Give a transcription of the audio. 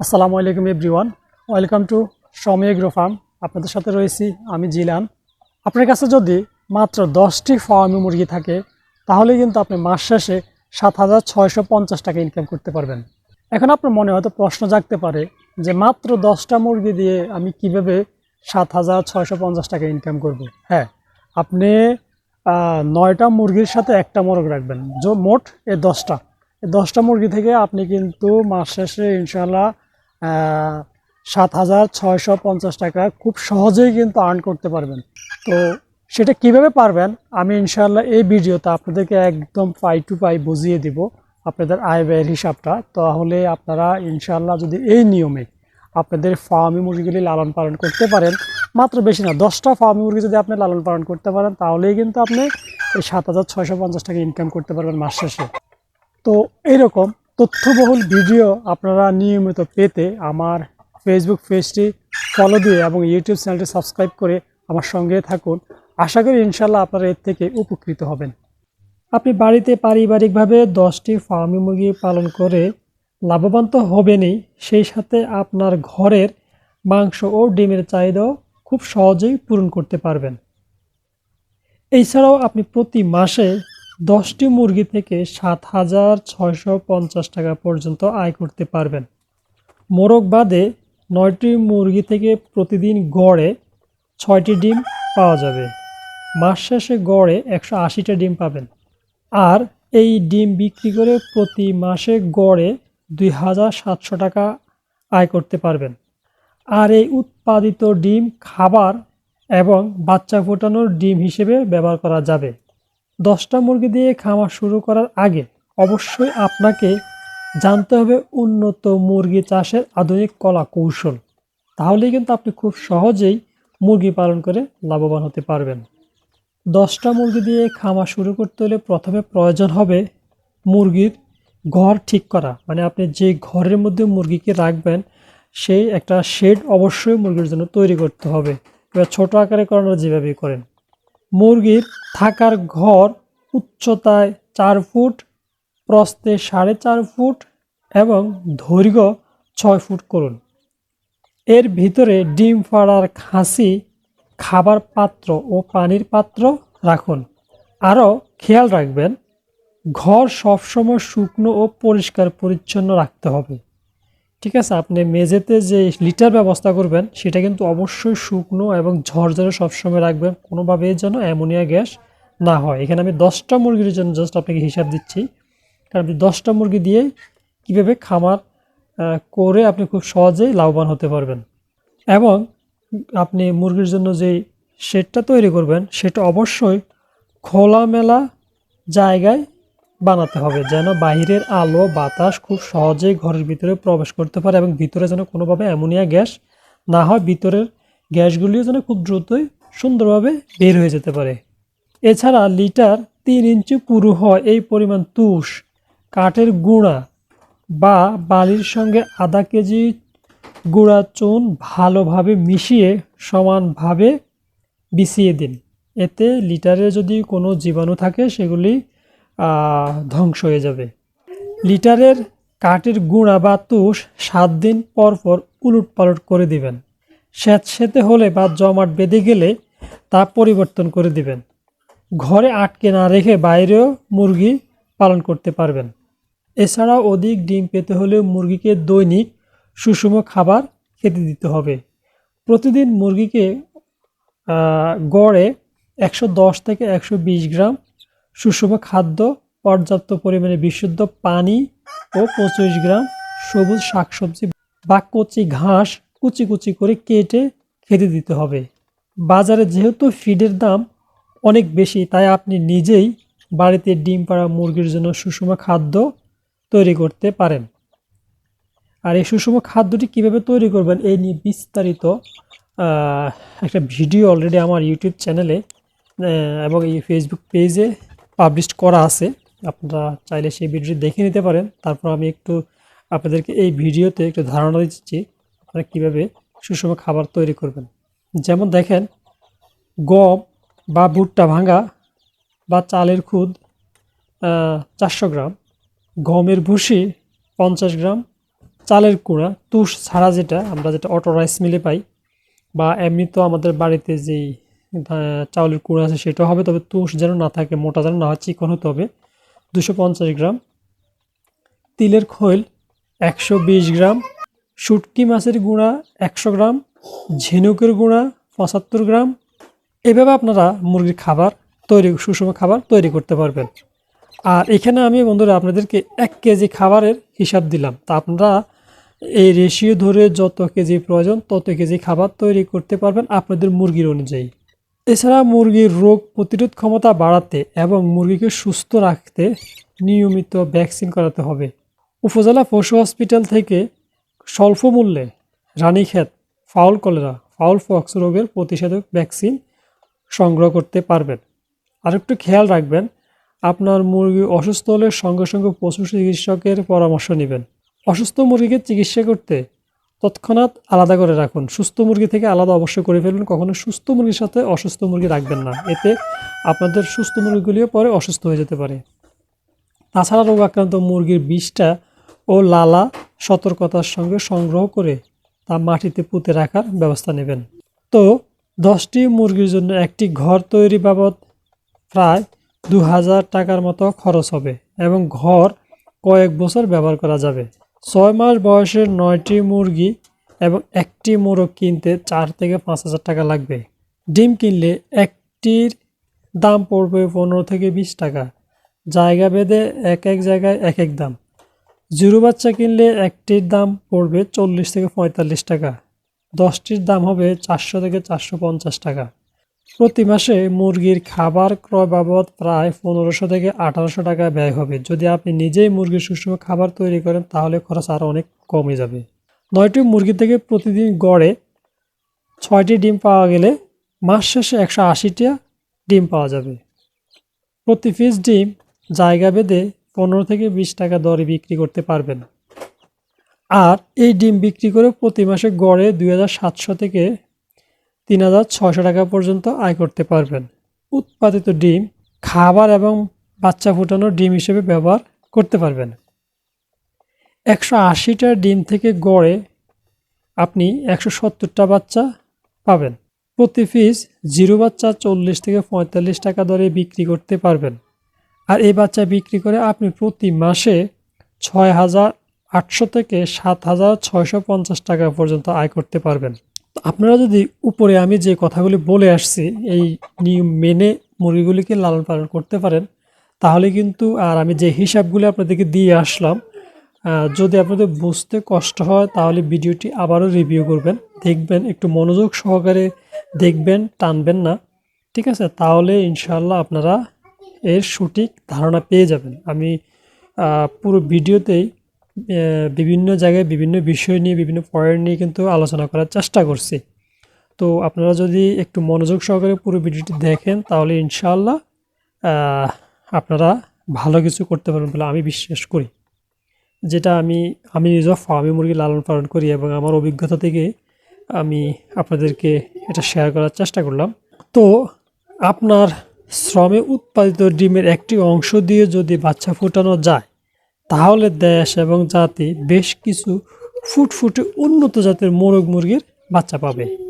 আসসালামু আলাইকুম everyone. Welcome to Sami agro farm. আপনাদের সাথে রয়েছি আমি জিলান। আপনার কাছে যদি মাত্র দশটি ফার্মি মুরগি থাকে, তাহলে কিন্তু আপনি মাস শেষে সাত হাজার ছয়শো পঞ্চাশ টাকা ইনকাম করতে পারবেন। এখন আপনার মনে হয়তো প্রশ্ন জাগতে পারে যে মাত্র দশটা মুরগি দিয়ে আমি কীভাবে সাত হাজার ছয়শো পঞ্চাশ টাকা ইনকাম করব? হ্যাঁ আপনি নয়টা মুরগির সাথে একটা মোরগ রাখবেন। মোট এ দশটা। এই দশটা মুরগি থেকে আপনি কিন্তু মাস শেষে ইনশাল্লাহ সাত হাজার ছয়শো পঞ্চাশ টাকা খুব সহজেই কিন্তু আর্ন করতে পারবেন। তো সেটা কীভাবে পারবেন? আমি ইনশাল্লাহ এই ভিডিওতে আপনাদেরকে একদম পাই টু পাই বুঝিয়ে দিব আপনাদের আয় ব্যয়ের হিসাবটা। তাহলে আপনারা ইনশাল্লাহ যদি এই নিয়মে আপনাদের ফার্মি মুরগিগুলি লালন পালন করতে পারেন, মাত্র বেশি না, দশটা ফার্মি মুরগি যদি আপনি লালন পালন করতে পারেন, তাহলেই কিন্তু আপনি এই সাত হাজার ছয়শো পঞ্চাশ টাকা ইনকাম করতে পারবেন মাস শেষে। তো এইরকম তথ্যবহুল ভিডিও আপনারা নিয়মিত পেতে আমার ফেসবুক পেজটি ফলো দিয়ে এবং ইউটিউব চ্যানেলটি সাবস্ক্রাইব করে আমার সঙ্গে থাকুন। আশা করি ইনশাল্লাহ আপনারা এর থেকে উপকৃত হবেন। আপনি বাড়িতে পারিবারিকভাবে দশটি ফার্মি মুরগি পালন করে লাভবান তো হবেনই, সেই সাথে আপনার ঘরের মাংস ও ডিমের চাহিদাও খুব সহজেই পূরণ করতে পারবেন। এছাড়াও আপনি প্রতি মাসে দশটি মুরগি থেকে সাত হাজার ছয়শো পঞ্চাশ টাকা পর্যন্ত আয় করতে পারবেন। মোরগ বাদে নয়টি মুরগি থেকে প্রতিদিন গড়ে ছয়টি ডিম পাওয়া যাবে। মাস শেষে গড়ে একশো আশিটা ডিম পাবেন। আর এই ডিম বিক্রি করে প্রতি মাসে গড়ে দুই হাজার সাতশো টাকা আয় করতে পারবেন। আর এই উৎপাদিত ডিম খাবার এবং বাচ্চা ফোটানোর ডিম হিসেবে ব্যবহার করা যাবে। দশটা মুরগি দিয়ে খামার শুরু করার আগে অবশ্যই আপনাকে জানতে হবে উন্নত মুরগি চাষের আধুনিক কলা কৌশল। তাহলেই কিন্তু আপনি খুব সহজেই মুরগি পালন করে লাভবান হতে পারবেন। দশটা মুরগি দিয়ে খামার শুরু করতে হলে প্রথমে প্রয়োজন হবে মুরগির ঘর ঠিক করা। মানে আপনি যে ঘরের মধ্যে মুরগিকে রাখবেন, সেই একটা শেড অবশ্যই মুরগির জন্য তৈরি করতে হবে। এবার ছোটো আকারে করানো যেভাবেই করেন। মুরগির থাকার ঘর উচ্চতায় চার ফুট, প্রস্থে সাড়ে চার ফুট এবং দৈর্ঘ্য ছয় ফুট করুন। এর ভিতরে ডিম ফাড়ার খাসি, খাবার পাত্র ও পানির পাত্র রাখুন। আরও খেয়াল রাখবেন, ঘর সবসময় শুকনো ও পরিষ্কার পরিচ্ছন্ন রাখতে হবে। ঠিক আছে, আপনি মেঝেতে যে লিটার ব্যবস্থা করবেন, সেটা কিন্তু অবশ্যই শুকনো এবং ঝরঝরে সবসময় রাখবেন। কোনোভাবে যেন অ্যামোনিয়া গ্যাস না হয়। এখানে আমি দশটা মুরগির জন্য জাস্ট আপনাকে হিসাব দিচ্ছি। কারণ আপনি দশটা মুরগি দিয়ে কীভাবে খামার করে আপনি খুব সহজেই লাভবান হতে পারবেন। এবং আপনি মুরগির জন্য যে শেডটা তৈরি করবেন, সেটা অবশ্যই খোলামেলা জায়গায় বানাতে হবে, যেন বাইরের আলো, বাতাস খুব সহজেই ঘরের ভিতরে প্রবেশ করতে পারে এবং ভিতরে যেন কোনোভাবে অ্যামোনিয়া গ্যাস না হয়, ভিতরের গ্যাসগুলিও যেন খুব দ্রুতই সুন্দরভাবে বের হয়ে যেতে পারে। এছাড়া লিটার তিন ইঞ্চি পুরু হয়, এই পরিমাণ তুষ, কাঠের গুঁড়া বা বালির সঙ্গে আধা কেজি গুঁড়া চুন ভালোভাবে মিশিয়ে সমানভাবে বিছিয়ে দিন। এতে লিটারে যদি কোনো জীবাণু থাকে, সেগুলি ধ্বংস হয়ে যাবে। লিটারের কাঠের গুঁড়া বা তুষ সাত দিন পর পর উলট পালট করে দিবেন। স্যাঁতস্যাঁতে হলে বা জমাট বেঁধে গেলে তা পরিবর্তন করে দিবেন। ঘরে আটকে না রেখে বাইরেও মুরগি পালন করতে পারবেন। এছাড়াও অধিক ডিম পেতে হলে মুরগিকে দৈনিক সুষম খাবার খেতে দিতে হবে। প্রতিদিন মুরগিকে গড়ে একশো দশ থেকে একশো বিশ গ্রাম সুষম খাদ্য, পর্যাপ্ত পরিমাণে বিশুদ্ধ পানি ও পঁচিশ গ্রাম সবুজ শাকসবজি বা কচি ঘাস কুচি কুচি করে কেটে খেতে দিতে হবে। বাজারে যেহেতু ফিডের দাম অনেক বেশি, তাই আপনি নিজেই বাড়িতে ডিম পাড়া মুরগির জন্য সুষম খাদ্য তৈরি করতে পারেন। আর এই সুষম খাদ্যটি কীভাবে তৈরি করবেন এই নিয়ে বিস্তারিত একটা ভিডিও অলরেডি আমার ইউটিউব চ্যানেলে এবং এই ফেসবুক পেজে পাবলিশ করা আছে। আপনারা চাইলে সেই ভিডিওটি দেখে নিতে পারেন। তারপর আমি একটু আপনাদেরকে এই ভিডিওতে একটু ধারণা দিচ্ছি আপনারা কীভাবে সুষম খাবার তৈরি করবেন। যেমন দেখেন, গম বা ভুট্টা ভাঙা বা চালের খুদ চারশো গ্রাম, গমের ভুসি পঞ্চাশ গ্রাম, চালের কুড়া, তুষ ছাড়া যেটা, আমরা যেটা অটো রাইস মিলে পাই, বা এমনি তো আমাদের বাড়িতে যেই চাউলের কুড়া আছে সেটাও হবে, তবে তুষ যেন না থাকে, মোটা যেন না হয়, চিকন হতে হবে। দুশো পঞ্চাশ গ্রাম। তিলের খৈল একশো বিশ গ্রাম। শুটকি মাছের গুঁড়া একশো গ্রাম। ঝিনুকের গুঁড়া পঁচাত্তর গ্রাম। এভাবে আপনারা মুরগির খাবার তৈরি, সুষম খাবার তৈরি করতে পারবেন। আর এখানে আমি বন্ধুরা আপনাদেরকে এক কেজি খাবারের হিসাব দিলাম। তা আপনারা এই রেশিও ধরে যত কেজি প্রয়োজন তত কেজি খাবার তৈরি করতে পারবেন আপনাদের মুরগির অনুযায়ী। এছাড়া মুরগির রোগ প্রতিরোধ ক্ষমতা বাড়াতে এবং মুরগিকে সুস্থ রাখতে নিয়মিত ভ্যাকসিন করাতে হবে। উপজেলা পশু হসপিটাল থেকে স্বল্প মূল্যে Ranikhet fowl cholera, fowl pox রোগের প্রতিষেধক ভ্যাকসিন সংগ্রহ করতে পারবেন। আর একটু খেয়াল রাখবেন, আপনার মুরগি অসুস্থ হলে সঙ্গে সঙ্গে পশু চিকিৎসকের পরামর্শ নেবেন। অসুস্থ মুরগিকে চিকিৎসা করতে তৎক্ষণাৎ আলাদা করে রাখুন। সুস্থ মুরগি থেকে আলাদা অবশ্যই করে ফেলুন, কখনো সুস্থ মুরগির সাথে অসুস্থ মুরগি রাখবেন না। এতে আপনাদের সুস্থ মুরগিগুলিও পরে অসুস্থ হয়ে যেতে পারে। তাছাড়া রোগ আক্রান্ত মুরগির বিষটা ও লালা সতর্কতার সঙ্গে সংগ্রহ করে তা মাটিতে পুঁতে রাখার ব্যবস্থা নেবেন। তো দশটি মুরগির জন্য একটি ঘর তৈরি বাবদ প্রায় দু হাজার টাকার মতো খরচ হবে এবং ঘর কয়েক বছর ব্যবহার করা যাবে। ছয় মাস বয়সের নয়টি মুরগি এবং একটি মোরগ কিনতে চার থেকে পাঁচ হাজার টাকা লাগবে। ডিম কিনলে একটির দাম পড়বে পনেরো থেকে বিশ টাকা। জায়গা ভেদে এক এক জায়গায় এক এক দাম। জিরো বাচ্চা কিনলে একটির দাম পড়বে চল্লিশ থেকে পঁয়তাল্লিশ টাকা। দশটির দাম হবে চারশো থেকে চারশো পঞ্চাশ টাকা। প্রতি মাসে মুরগির খাবার ক্রয় বাবদ প্রায় পনেরোশো থেকে আঠারোশো টাকা ব্যয় হবে। যদি আপনি নিজেই মুরগির সুষম খাবার তৈরি করেন, তাহলে খরচ আরও অনেক কমে যাবে। নয়টি মুরগি থেকে প্রতিদিন গড়ে ছয়টি ডিম পাওয়া গেলে মাস শেষে একশো আশিটা ডিম পাওয়া যাবে। প্রতি পিস ডিম জায়গা বেঁধে পনেরো থেকে বিশ টাকা দরে বিক্রি করতে পারবেন। আর এই ডিম বিক্রি করে প্রতি মাসে গড়ে দুই হাজার সাতশো থেকে তিন হাজার ছয়শো টাকা পর্যন্ত আয় করতে পারবেন। উৎপাদিত ডিম, খাবার এবং বাচ্চা ফুটানোর ডিম হিসেবে ব্যবহার করতে পারবেন। একশো আশিটা ডিম থেকে গড়ে আপনি একশো সত্তরটা বাচ্চা পাবেন। প্রতি পিস জিরো বাচ্চা চল্লিশ থেকে পঁয়তাল্লিশ টাকা দরে বিক্রি করতে পারবেন। আর এই বাচ্চা বিক্রি করে আপনি প্রতি মাসে ছয় হাজার আটশো থেকে সাত হাজার ছয়শো পঞ্চাশ টাকা পর্যন্ত আয় করতে পারবেন। আপনারা যদি উপরে আমি যে কথাগুলি বলে আসছি, এই নিয়ম মেনে মুরগিগুলিকে লালন পালন করতে পারেন, তাহলে কিন্তু আর আমি যে হিসাবগুলি আপনাদেরকে দিয়ে আসলাম যদি আপনাদের বুঝতে কষ্ট হয়, তাহলে ভিডিওটি আবারও রিভিউ করবেন, দেখবেন, একটু মনোযোগ সহকারে দেখবেন, টানবেন না, ঠিক আছে? তাহলে ইনশাল্লাহ আপনারা এর সঠিক ধারণা পেয়ে যাবেন। আমি পুরো ভিডিওতেই বিভিন্ন জায়গায় বিভিন্ন বিষয় নিয়ে, বিভিন্ন পয়েন্ট নিয়ে কিন্তু আলোচনা করার চেষ্টা করছি। তো আপনারা যদি একটু মনোযোগ সহকারে পুরো ভিডিওটি দেখেন, তাহলে ইনশাআল্লাহ আপনারা ভালো কিছু করতে পারবেন বলে আমি বিশ্বাস করি। যেটা আমি আমি নিজেও ফার্মে মুরগি লালন পালন করি এবং আমার অভিজ্ঞতা থেকে আমি আপনাদেরকে এটা শেয়ার করার চেষ্টা করলাম। তো আপনার শ্রমে উৎপাদিত ডিমের একটি অংশ দিয়ে যদি বাচ্চা ফোটানো যায় তাহলে দেশ এবং জাতি বেশ কিছু ফুটফুটে উন্নত জাতের মোরগ মুরগির বাচ্চা পাবে।